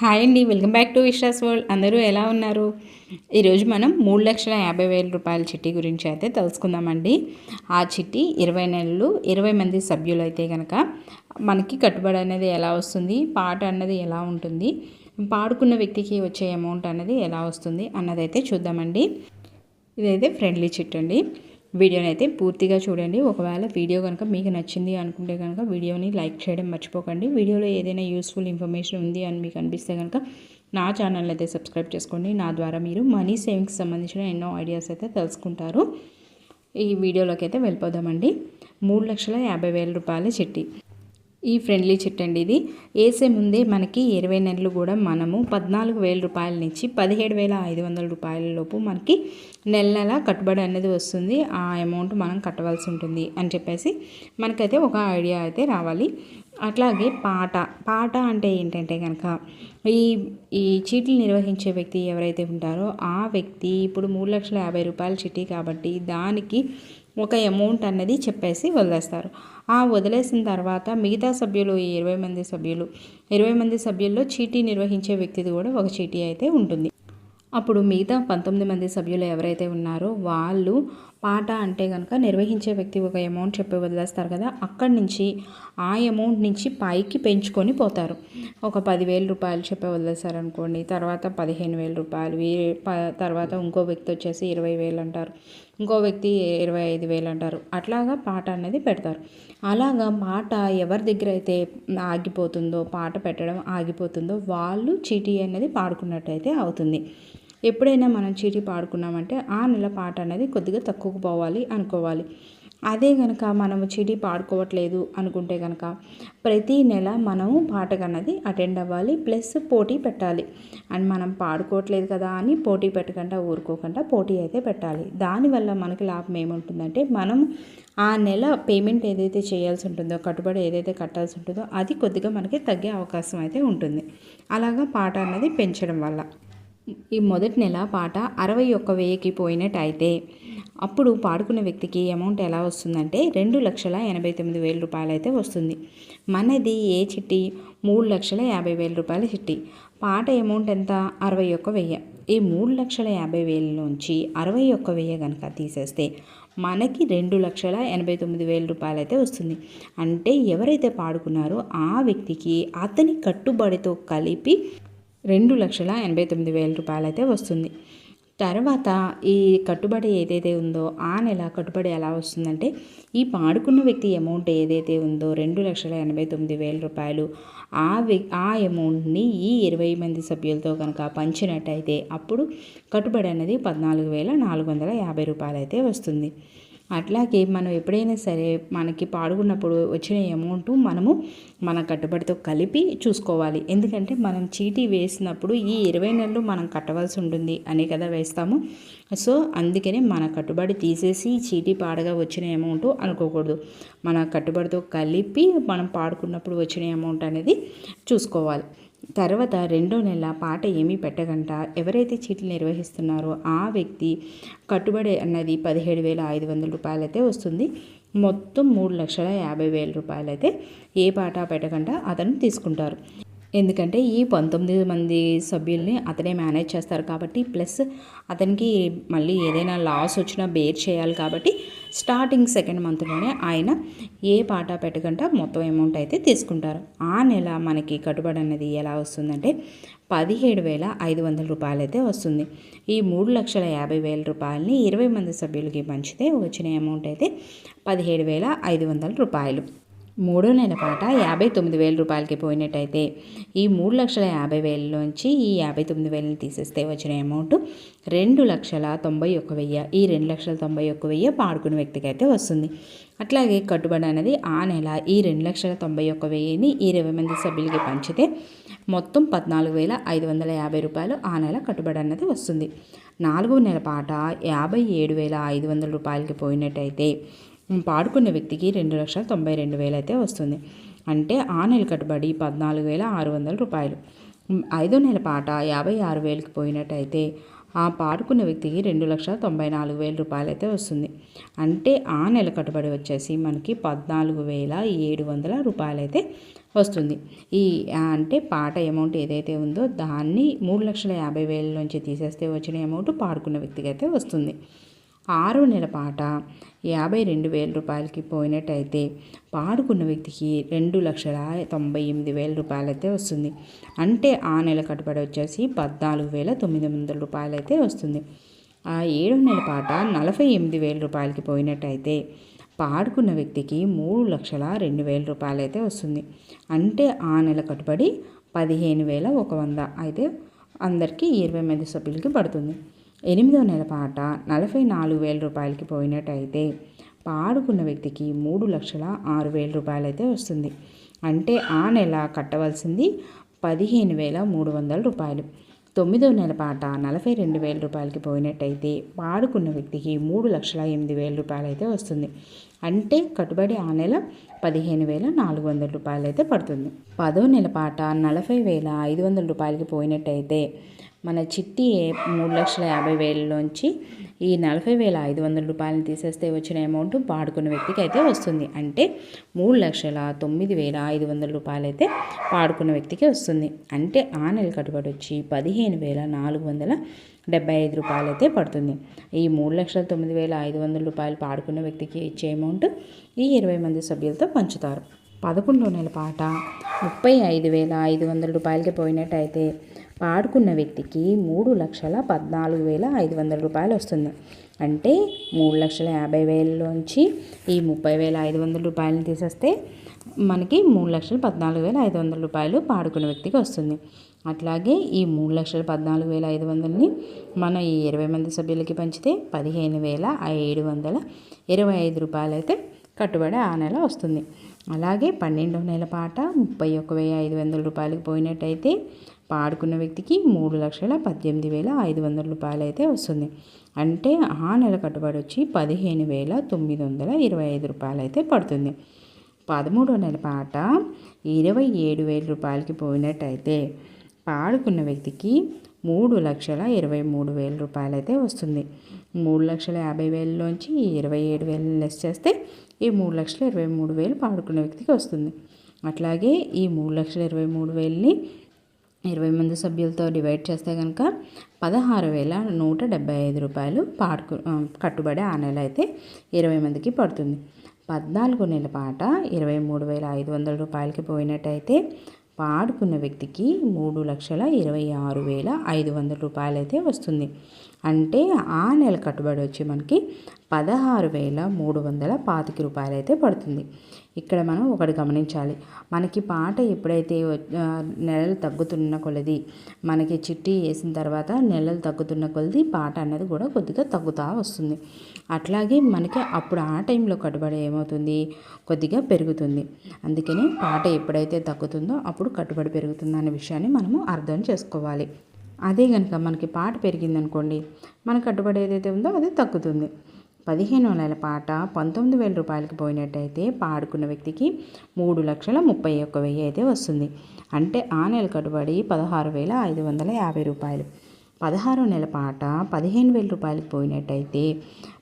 Hi అండి welcome back to Vishwas world. అందరూ ఎలా ఉన్నారు? ఈరోజు మనం మూడు లక్షల యాభై వేల రూపాయల చిట్టి గురించి అయితే తెలుసుకుందామండి. ఆ చిట్టి ఇరవై నెలలు ఇరవై మంది సభ్యులు అయితే కనుక మనకి కట్టుబడి అనేది ఎలా వస్తుంది పాట అన్నది ఎలా ఉంటుంది పాడుకున్న వ్యక్తికి వచ్చే అమౌంట్ అనేది ఎలా వస్తుంది అన్నదైతే చూద్దామండి. ఇదైతే ఫ్రెండ్లీ చిట్ అండి వీడియోని అయితే పూర్తిగా చూడండి. ఒకవేళ వీడియో కనుక మీకు నచ్చింది అనుకుంటే కనుక వీడియోని లైక్ చేయడం మర్చిపోకండి. వీడియోలో ఏదైనా యూస్ఫుల్ ఇన్ఫర్మేషన్ ఉంది అని మీకు అనిపిస్తే కనుక నా ఛానల్ అయితే సబ్స్క్రైబ్ చేసుకోండి. నా ద్వారా మీరు మనీ సేవింగ్స్ సంబంధించిన ఎన్నో ఐడియాస్ అయితే తెలుసుకుంటారు. ఈ వీడియోలోకి అయితే వెళ్ళిపోదామండి. మూడు లక్షల యాభై వేల రూపాయల చిట్టి. ఈ ఫ్రెండ్లీ చిట్ అండి ఇది. వేసే ముందే మనకి ఇరవై నెలలు కూడా మనము పద్నాలుగు వేల రూపాయల నుంచి పదిహేడు వేల ఐదు వందల రూపాయల లోపు మనకి నెల నెల కట్టుబడి అనేది వస్తుంది. ఆ అమౌంట్ మనం కట్టవలసి ఉంటుంది అని చెప్పేసి మనకైతే ఒక ఐడియా అయితే రావాలి. అట్లాగే పాట పాట అంటే ఏంటంటే కనుక ఈ ఈ చీట్లు నిర్వహించే వ్యక్తి ఎవరైతే ఉంటారో ఆ వ్యక్తి ఇప్పుడు మూడు లక్షల యాభై రూపాయల చిట్టి కాబట్టి దానికి ఒక అమౌంట్ అన్నది చెప్పేసి వదిలేస్తారు. ఆ వదిలేసిన తర్వాత మిగతా సభ్యులు ఈ ఇరవై మంది సభ్యులు ఇరవై మంది సభ్యుల్లో చీటీ నిర్వహించే వ్యక్తిది కూడా ఒక చీటీ అయితే ఉంటుంది. అప్పుడు మిగతా పంతొమ్మిది మంది సభ్యులు ఎవరైతే ఉన్నారో వాళ్ళు పాట అంటే కనుక నిర్వహించే వ్యక్తి ఒక అమౌంట్ చెప్పి వదిలేస్తారు కదా అక్కడి నుంచి ఆ అమౌంట్ నుంచి పైకి పెంచుకొని పోతారు. ఒక పదివేల రూపాయలు చెప్పి వదిలేస్తారు అనుకోండి తర్వాత పదిహేను వేల రూపాయలు తర్వాత ఇంకో వ్యక్తి వచ్చేసి ఇరవై వేలు అంటారు ఇంకో వ్యక్తి ఇరవై ఐదు వేలు అంటారు అట్లాగా పాట అనేది పెడతారు. అలాగా పాట ఎవరి దగ్గర అయితే ఆగిపోతుందో పాట పెట్టడం ఆగిపోతుందో వాళ్ళు చీటీ అనేది పాడుకున్నట్టయితే అవుతుంది. ఎప్పుడైనా మనం చీటీ పాడుకున్నామంటే ఆ నెల పాట అనేది కొద్దిగా తక్కువకు పోవాలి అనుకోవాలి. అదే కనుక మనము చీటీ పాడుకోవట్లేదు అనుకుంటే కనుక ప్రతి నెల మనము పాటకు అన్నది అటెండ్ అవ్వాలి ప్లస్ పోటీ పెట్టాలి. అండ్ మనం పాడుకోవట్లేదు కదా అని పోటీ పెట్టకుండా ఊరుకోకుండా పోటీ అయితే పెట్టాలి. దానివల్ల మనకి లాభం ఏముంటుందంటే మనం ఆ నెల పేమెంట్ ఏదైతే చేయాల్సి ఉంటుందో కట్టుబడి ఏదైతే కట్టాల్సి ఉంటుందో అది కొద్దిగా మనకి తగ్గే అవకాశం అయితే ఉంటుంది. అలాగా పాట అన్నది పెంచడం వల్ల. ఈ మొదటి నెల పాట అరవై ఒక్క వెయ్యికి పోయినట్టయితే అప్పుడు పాడుకున్న వ్యక్తికి అమౌంట్ ఎలా వస్తుందంటే రెండు లక్షల ఎనభై తొమ్మిది వేల రూపాయలు అయితే వస్తుంది. మనది ఏ చిట్టి? మూడు లక్షల యాభై వేల రూపాయల చిట్టి. పాట అమౌంట్ ఎంత? అరవై ఒక్క వెయ్యి ఈ మూడు లక్షల యాభై వేల నుంచి అరవై ఒక్క వెయ్యి కనుక తీసేస్తే మనకి రెండు లక్షల ఎనభై తొమ్మిది వేల రూపాయలు అయితే వస్తుంది. అంటే ఎవరైతే పాడుకున్నారో ఆ వ్యక్తికి అతని కట్టుబడితో కలిపి రెండు లక్షల ఎనభై తొమ్మిది వేల రూపాయలు అయితే వస్తుంది. తర్వాత ఈ కట్టుబడి ఏదైతే ఉందో ఆ నెల కట్టుబడి ఎలా వస్తుందంటే ఈ పాడుకున్న వ్యక్తి అమౌంట్ ఏదైతే ఉందో రెండు లక్షల ఎనభై తొమ్మిది వేల రూపాయలు ఆ ఆ అమౌంట్ని ఈ ఇరవై మంది సభ్యులతో కనుక పంచినట్టయితే అప్పుడు కట్టుబడి అనేది పద్నాలుగు వేల నాలుగు వందల యాభై రూపాయలు అయితే వస్తుంది. అట్లాగే మనం ఎప్పుడైనా సరే మనకి పాడుకున్నప్పుడు వచ్చిన అమౌంట్ మనము మన కట్టుబడితో కలిపి చూసుకోవాలి. ఎందుకంటే మనం చీటీ వేసినప్పుడు ఈ ఇరవై నెలలు మనం కట్టవలసి ఉంటుంది అనే కదా వేస్తాము. సో అందుకనే మన కట్టుబడి తీసేసి చీటీ పాడగా వచ్చిన అమౌంట్ అనుకోకూడదు. మన కట్టుబడితో కలిపి మనం పాడుకున్నప్పుడు వచ్చిన అమౌంట్ అనేది చూసుకోవాలి. తర్వాత రెండో నెల పాట ఏమీ పెట్టగంట ఎవరైతే చీట్లు నిర్వహిస్తున్నారో ఆ వ్యక్తి కట్టుబడి అన్నది పదిహేడు వేల ఐదు వందల రూపాయలైతే వస్తుంది. మొత్తం మూడు లక్షల యాభై వేల రూపాయలైతే ఏ పాట పెట్టకుండా అతను తీసుకుంటారు. ఎందుకంటే ఈ పంతొమ్మిది మంది సభ్యుల్ని అతనే మేనేజ్ చేస్తారు కాబట్టి ప్లస్ అతనికి మళ్ళీ ఏదైనా లాస్ వచ్చినా బేర్ చేయాలి కాబట్టి స్టార్టింగ్ సెకండ్ మంత్లోనే ఆయన ఏ పాట పెట్టకుండా మొత్తం అమౌంట్ అయితే తీసుకుంటారు. ఆ నెల మనకి కట్టుబడి అనేది ఎలా వస్తుందంటే పదిహేడు వేల ఐదు వందల రూపాయలు అయితే వస్తుంది. ఈ మూడు లక్షల యాభై వేల రూపాయలని ఇరవై మంది సభ్యులకి పంచితే వచ్చిన అమౌంట్ అయితే పదిహేడు వేల ఐదు వందల రూపాయలు. మూడో నెల పాట యాభై తొమ్మిది వేల రూపాయలకి పోయినట్టయితే ఈ మూడు లక్షల యాభై వేలలోంచి ఈ యాభై తొమ్మిది వేలని తీసేస్తే వచ్చిన అమౌంట్ రెండు లక్షల తొంభై ఒక్క వెయ్యి ఈ రెండు లక్షల తొంభై ఒక్క వెయ్యి పాడుకున్న వ్యక్తికి అయితే వస్తుంది. అట్లాగే కట్టుబడి అనేది ఆ నెల ఈ రెండు లక్షల తొంభై ఒక్క వెయ్యిని ఇరవై మంది సభ్యులకి పంచితే మొత్తం పద్నాలుగు వేల ఐదు వందల యాభై రూపాయలు ఆ నెల కట్టుబడి అన్నది వస్తుంది. నాలుగో నెల పాట యాభై ఏడు వేల ఐదు వందల రూపాయలకి పోయినట్టయితే పాడుకున్న వ్యక్తికి రెండు లక్షల తొంభై రెండు వేలు అయితే వస్తుంది. అంటే ఆ నెల కట్టుబడి పద్నాలుగు వేల ఆరు వందల రూపాయలు. ఐదో నెల పాట యాభై ఆరు వేలకి పోయినట్టయితే ఆ పాడుకున్న వ్యక్తికి రెండు లక్షల తొంభై నాలుగు వేల రూపాయలు అయితే వస్తుంది. అంటే ఆ నెల కట్టుబడి వచ్చేసి మనకి పద్నాలుగు వేల ఏడు వందల రూపాయలు అయితే వస్తుంది. ఈ అంటే పాట అమౌంట్ ఏదైతే ఉందో దాన్ని మూడు లక్షల యాభై వేల నుంచి తీసేస్తే వచ్చిన అమౌంట్ పాడుకున్న వ్యక్తికి అయితే వస్తుంది. ఆరో నెల పాట యాభై రెండు వేల రూపాయలకి పోయినట్టయితే పాడుకున్న వ్యక్తికి రెండు లక్షల తొంభై ఎనిమిది వేల రూపాయలైతే వస్తుంది. అంటే ఆ నెల కట్టుబడి వచ్చేసి పద్నాలుగు వేల తొమ్మిది వందల రూపాయలు అయితే వస్తుంది. ఆ ఏడో నెల పాట నలభై ఎనిమిది వేల రూపాయలకి పోయినట్టయితే పాడుకున్న వ్యక్తికి మూడు లక్షల రెండు వేల రూపాయలు అయితే వస్తుంది. అంటే ఆ నెల కట్టుబడి పదిహేను వేల ఒక వంద అయితే అందరికీ ఇరవై మంది సభ్యులకి పడుతుంది. ఎనిమిదో నెల పాట నలభై నాలుగు వేల రూపాయలకి పోయినట్టయితే పాడుకున్న వ్యక్తికి మూడు లక్షల ఆరు వేల రూపాయలు అయితే వస్తుంది. అంటే ఆ నెల కట్టవలసింది పదిహేను వేల మూడు వందల రూపాయలు. తొమ్మిదో నెల పాట నలభై రెండు వేల రూపాయలకి పోయినట్టయితే పాడుకున్న వ్యక్తికి మూడు లక్షల ఎనిమిది వేల రూపాయలు అయితే వస్తుంది. అంటే కట్టుబడి ఆ నెల పదిహేను వేల నాలుగు వందల రూపాయలు అయితే పడుతుంది. పదో నెల పాట నలభై వేల ఐదు వందల రూపాయలకి పోయినట్టయితే మన చిట్టి మూడు లక్షల యాభై వేలలోంచి ఈ నలభై వేల ఐదు వందల రూపాయలని తీసేస్తే వచ్చిన అమౌంట్ పాడుకున్న వ్యక్తికి అయితే వస్తుంది. అంటే మూడు లక్షల తొమ్మిది వేల ఐదు వందల రూపాయలు అయితే పాడుకున్న వ్యక్తికి వస్తుంది. అంటే ఆ నెల కట్టుబడి వచ్చి పదిహేను వేల నాలుగు వందల డెబ్బై ఐదు రూపాయలు అయితే పడుతుంది. ఈ మూడు లక్షల తొమ్మిది వేల ఐదు వందల రూపాయలు పాడుకున్న వ్యక్తికి ఇచ్చే అమౌంట్ ఈ ఇరవై మంది సభ్యులతో పంచుతారు. పదకొండో నెల పాట ముప్పై ఐదు వేల ఐదు వందల రూపాయలకి పోయినట్టయితే పాడుకున్న వ్యక్తికి మూడు లక్షల పద్నాలుగు వేల ఐదు వందల రూపాయలు వస్తుంది. అంటే మూడు లక్షల యాభై వేలలోంచి ఈ ముప్పై వేల ఐదు వందల రూపాయలను తీసేస్తే మనకి మూడు లక్షల పద్నాలుగు వేల ఐదు వందల రూపాయలు పాడుకున్న వ్యక్తికి వస్తుంది. అట్లాగే ఈ మూడు లక్షల పద్నాలుగు వేల ఐదు వందలని మనం ఈ ఇరవై మంది సభ్యులకి పంచితే పదిహేను వేల ఏడు వందల ఇరవై ఐదు రూపాయలు అయితే కట్టుబడి ఆ నెల వస్తుంది. అలాగే పన్నెండవ నెల పాట ముప్పై ఒక వెయ్యి ఐదు వందల రూపాయలకు పోయినట్టయితే పాడుకున్న వ్యక్తికి మూడు లక్షల పద్దెనిమిది వేల ఐదు వందల రూపాయలు అయితే వస్తుంది. అంటే ఆ నెల కట్టుబడి వచ్చి పదిహేను వేల తొమ్మిది వందల ఇరవై ఐదు రూపాయలు అయితే పడుతుంది. పదమూడో నెల పాట ఇరవై ఏడు వేల రూపాయలకి పోయినట్టయితే పాడుకున్న వ్యక్తికి మూడు లక్షల ఇరవై మూడు వేల రూపాయలు అయితే వస్తుంది. మూడు లక్షల యాభై వేలలోంచి ఇరవై ఏడు వేలు లెస్ చేస్తే ఈ మూడు లక్షల ఇరవై మూడు వేలు పాడుకున్న వ్యక్తికి వస్తుంది. అట్లాగే ఈ మూడు లక్షల ఇరవై మూడు వేలని ఇరవై మంది సభ్యులతో డివైడ్ చేస్తే కనుక పదహారు వేల నూట డెబ్బై ఐదు రూపాయలు పాడుకు కట్టుబడి ఆ నెల అయితే ఇరవై మందికి పడుతుంది. పద్నాలుగు నెల పాట ఇరవై మూడు వేల ఐదు వందల రూపాయలకి పోయినట్టయితే పాడుకున్న వ్యక్తికి మూడు లక్షల ఇరవై ఆరు వేల ఐదు వందల రూపాయలు అయితే వస్తుంది. అంటే ఆ నెల కట్టుబడి వచ్చి మనకి పదహారు వేల మూడు వందల పాతిక రూపాయలు అయితే పడుతుంది. ఇక్కడ మనం ఒకటి గమనించాలి. మనకి పాట ఎప్పుడైతే నెలలు తగ్గుతున్న కొలది మనకి చిట్టి వేసిన తర్వాత నెలలు తగ్గుతున్న కొలది పాట అనేది కూడా కొద్దిగా తగ్గుతూ వస్తుంది. అట్లాగే మనకి అప్పుడు ఆ టైంలో కట్టుబడి ఏమవుతుంది? కొద్దిగా పెరుగుతుంది. అందుకని పాట ఎప్పుడైతే తగ్గుతుందో అప్పుడు కట్టుబడి పెరుగుతుంది అనే విషయాన్ని మనము అర్థం చేసుకోవాలి. అదే కనుక మనకి పాట పెరిగిందనుకోండి మన కట్టుబడి ఏదైతే ఉందో అది తగ్గుతుంది. పదిహేను నెలల పాట పంతొమ్మిది వేల రూపాయలకి పోయినట్టయితే పాడుకున్న వ్యక్తికి మూడు లక్షల ముప్పై ఒక్క వెయ్యి అయితే వస్తుంది. అంటే ఆ నెల కట్టుబడి పదహారు వేల ఐదు వందల యాభై రూపాయలు. పదహారు నెల పాట పదిహేను వేల రూపాయలకి పోయినట్టయితే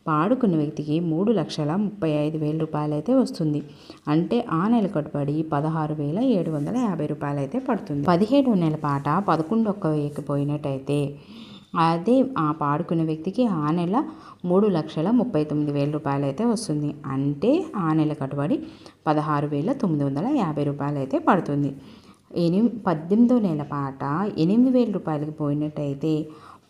పాడుకున్న వ్యక్తికి మూడు లక్షల ముప్పై ఐదు వేల రూపాయలైతే వస్తుంది. అంటే ఆ నెల కట్టుబడి పదహారు వేల ఏడు వందల యాభై రూపాయలు అయితే పడుతుంది. పదిహేడు నెల పాట పదకొండు ఒక్క వెయ్యికి పోయినట్టయితే అదే ఆ పాడుకున్న వ్యక్తికి ఆ నెల మూడు లక్షల ముప్పై తొమ్మిది వేల రూపాయలు అయితే వస్తుంది. అంటే ఆ నెల కట్టుబడి పదహారు వేల తొమ్మిది వందల యాభై రూపాయలు అయితే పడుతుంది. ఎనిమి పద్దెనిమిదో నెల పాట ఎనిమిది వేల రూపాయలకి పోయినట్టయితే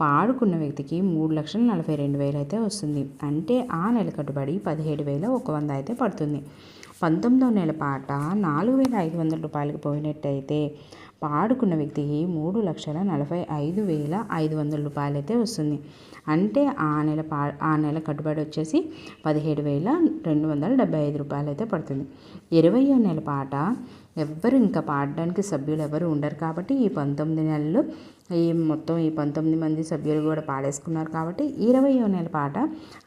పాడుకున్న వ్యక్తికి మూడు లక్షల నలభై రెండు వేలు అయితే వస్తుంది. అంటే ఆ నెల కట్టుబడి పదిహేడు వేల ఒక వంద అయితే పడుతుంది. పంతొమ్మిదో నెల పాట నాలుగు వేల ఐదు వందల రూపాయలకి పోయినట్టయితే పాడుకున్న వ్యక్తికి మూడు లక్షల నలభై ఐదు వేల ఐదు వందల రూపాయలు అయితే వస్తుంది. అంటే ఆ నెల పా ఆ నెల కట్టుబడి వచ్చేసి పదిహేడు వేల రెండు వందల డెబ్బై ఐదు రూపాయలు అయితే పడుతుంది. ఇరవయో నెల పాట ఎవ్వరు ఇంకా పాడడానికి సభ్యులు ఎవరు ఉండరు కాబట్టి ఈ పంతొమ్మిది నెలలు ఈ మొత్తం ఈ పంతొమ్మిది మంది సభ్యులు కూడా పాడేసుకున్నారు కాబట్టి ఇరవయో నెల పాట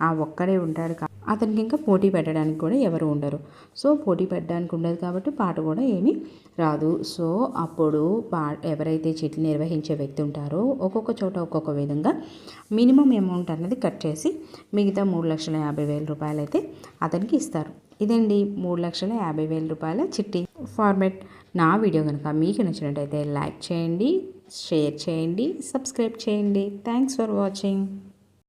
ఆ ఒక్కడే ఉంటాడు అతనికి ఇంకా పోటీ పెట్టడానికి కూడా ఎవరు ఉండరు. సో పోటీ పెట్టడానికి ఉండదు కాబట్టి పాట కూడా ఏమీ రాదు. సో అప్పుడు పా ఎవరైతే చెట్లు నిర్వహించే వ్యక్తి ఉంటారో ఒక్కొక్క చోట ఒక్కొక్క విధంగా మినిమం అమౌంట్ అన్నది కట్ చేసి మిగతా మూడు లక్షల యాభై వేల రూపాయలు అయితే అతనికి ఇస్తారు. ఇదండి మూడు లక్షల యాభై వేల రూపాయల చిట్టి ఫార్మెట్ నా వీడియో కనుక మీకు నచ్చినట్టయితే లైక్ చేయండి షేర్ చేయండి సబ్స్క్రైబ్ చేయండి. Thanks for watching